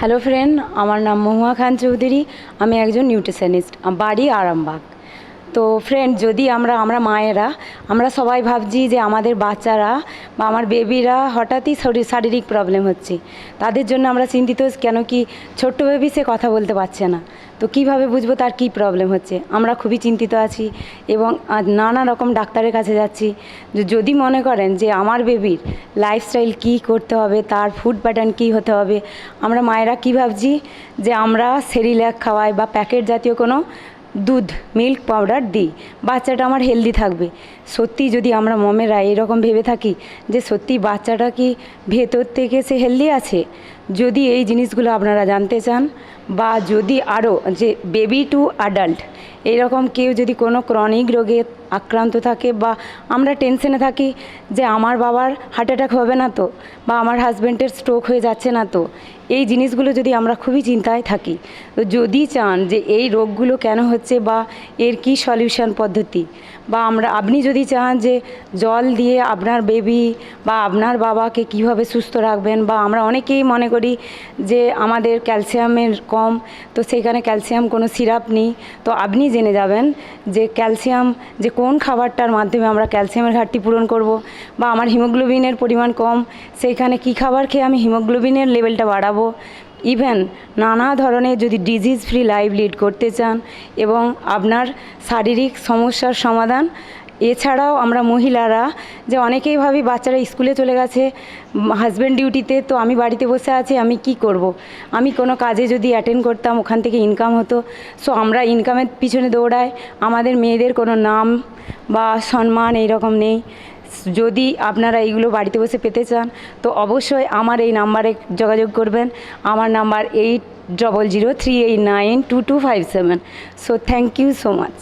Hello friend আমার নাম মহুয়া খান চৌধুরী আমি একজন নিউট্রিশনিস্ট বাড়ি আরামবাগ। তো ফ্রেন্ড যদি আমরা আমরা মায়েরা, আমরা সবাই ভাবছি যে আমাদের বাচ্চারা বা আমার বেবিরা হঠাৎই শরীর, শারীরিক প্রবলেম হচ্ছে। তাদের জন্য আমরা চিন্তিত কেন কি ছোট্ট বেবি সে কথা বলতে পারছে না। তো কীভাবে বুঝব তার কী প্রবলেম হচ্ছে? আমরা খুবই চিন্তিত আছি এবং নানা রকম ডাক্তারের কাছে যাচ্ছি। যদি মনে করেন যে আমার বেবির লাইফস্টাইল কী করতে হবে, তার ফুড প্যাটার্ন কী হতে হবে, আমরা মায়েরা কী ভাবছি? যে আমরা সেরিল্যাক খাওয়াই বা প্যাকেট জাতীয় কোনো দুধ মিল্ক পাউডার দিই। বাচ্চাটা আমার হেলদি থাকবে। সত্যি যদি আমরা মমেরা এরকম ভেবে থাকি যে সত্যি বাচ্চাটা কি ভেতর থেকে সে হেলদি আছে? যদি এই জিনিসগুলো আপনারা জানতে চান বা যদি আরও যে বেবি টু অ্যাডাল্ট এরকম কেউ যদি কোনো ক্রনিক রোগে আক্রান্ত থাকে বা আমরা টেনশনে থাকি যে আমার বাবার হার্ট অ্যাটাক হবে না তো বা আমার হাজব্যান্ডের স্ট্রোক হয়ে যাচ্ছে না তো, এই জিনিসগুলো যদি আমরা খুবই চিন্তায় থাকি, তো যদি চান যে এই রোগগুলো কেন হচ্ছে বা এর কি সলিউশন পদ্ধতি, বা আমরা, আপনি যদি চান যে জল দিয়ে আপনার বেবি বা আপনার বাবাকে কীভাবে সুস্থ রাখবেন বা আমরা অনেকেই মনে করি যে আমাদের ক্যালসিয়ামের কম, তো সেখানে ক্যালসিয়াম কোনো সিরাপ নেই। তো আপনি জেনে যাবেন যে ক্যালসিয়াম, যে কোন খাবারটার মাধ্যমে আমরা ক্যালসিয়ামের ঘাটতি পূরণ করব বা আমার হিমোগ্লোবিনের পরিমাণ কম, সেইখানে কি খাবার খেয়ে আমি হিমোগ্লোবিনের লেভেলটা বাড়াবো। ইভেন নানা ধরনের যদি ডিজিজ ফ্রি লাইফ লিড করতে চান এবং আপনার শারীরিক সমস্যার সমাধান এছাড়াও আমরা মহিলারা, যে অনেকেই ভাবি বাচ্চারা স্কুলে চলে গেছে হাজব্যান্ড ডিউটিতে তো আমি বাড়িতে বসে আছি, আমি কি করব। আমি কোনো কাজে যদি অ্যাটেন্ড করতাম, ওখান থেকে ইনকাম হতো। সো আমরা ইনকামের পিছনে দৌড়াই। আমাদের মেয়েদের কোনো নাম বা সম্মান এইরকম নেই। যদি আপনারা এইগুলো বাড়িতে বসে পেতে চান, তো অবশ্যই আমার এই নাম্বারে যোগাযোগ করবেন। আমার number eight double zero three eight nine two two five seven so thank you so much